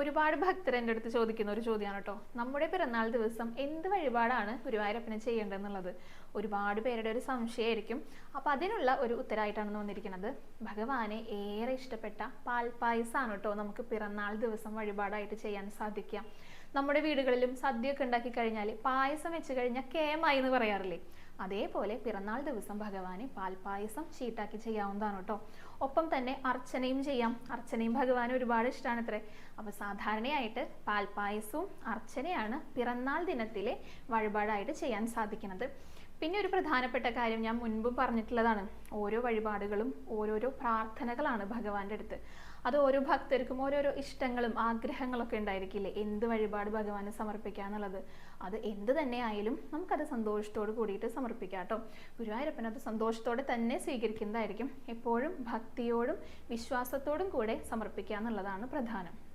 ഒരുപാട് ഭക്തർ എന്റെ അടുത്ത് ചോദിക്കുന്ന ഒരു ചോദ്യമാണ് കേട്ടോ. നമ്മുടെ പിറന്നാൾ ദിവസം എന്ത് വഴിപാടാണ് ഗുരുവായൂരപ്പനെ ചെയ്യേണ്ടതെന്നുള്ളത്? ഒരുപാട് പേരുടെ ഒരു സംശയമായിരിക്കും. അപ്പോൾ അതിനുള്ള ഒരു ഉത്തരമായിട്ടാണ് വന്നിരിക്കുന്നത് ഭഗവാനെ ഏറെ ഇഷ്ടപ്പെട്ട പാൽപ്പായസമാണ് കേട്ടോ നമുക്ക് പിറന്നാൾ ദിവസം വഴിപാടായിട്ട് ചെയ്യാൻ സാധിക്കുക. നമ്മുടെ വീടുകളിലും സദ്യയൊക്കെ ഉണ്ടാക്കി കഴിഞ്ഞാൽ പായസം വെച്ച് കഴിഞ്ഞാൽ കേമായി എന്ന് പറയാറില്ലേ? അതേപോലെ പിറന്നാൾ ദിവസം ഭഗവാന് പാൽപ്പായസം ചീട്ടാക്കി ചെയ്യാവുന്നതാണ് കേട്ടോ. ഒപ്പം തന്നെ അർച്ചനയും ചെയ്യാം. അർച്ചനയും ഭഗവാന് ഒരുപാട് ഇഷ്ടമാണ് അത്രേ അപ്പോൾ സാധാരണയായിട്ട് പാൽപ്പായസവും അർച്ചനയാണ് പിറന്നാൾ ദിനത്തിലെ വഴിപാടായിട്ട് ചെയ്യാൻ സാധിക്കുന്നത്. പിന്നെ ഒരു പ്രധാനപ്പെട്ട കാര്യം ഞാൻ മുൻപ് പറഞ്ഞിട്ടുള്ളതാണ്. ഓരോ വഴിപാടുകളും ഓരോരോ പ്രാർത്ഥനകളാണ് ഭഗവാന്റെ അടുത്ത്. അത് ഓരോ ഭക്തർക്കും ഓരോരോ ഇഷ്ടങ്ങളും ആഗ്രഹങ്ങളൊക്കെ ഉണ്ടായിരിക്കില്ലേ? എന്ത് വഴിപാട് ഭഗവാന് സമർപ്പിക്കുക എന്നുള്ളത്. അത് എന്ത് തന്നെ ആയാലും നമുക്കത് സന്തോഷത്തോട് കൂടിയിട്ട് സമർപ്പിക്കാം കേട്ടോ. ഗുരുവായൂരപ്പൻ അത് സന്തോഷത്തോടെ തന്നെ സ്വീകരിക്കുന്നതായിരിക്കും. എപ്പോഴും ഭക്തിയോടും വിശ്വാസത്തോടും കൂടെ സമർപ്പിക്കുക എന്നുള്ളതാണ് പ്രധാനം.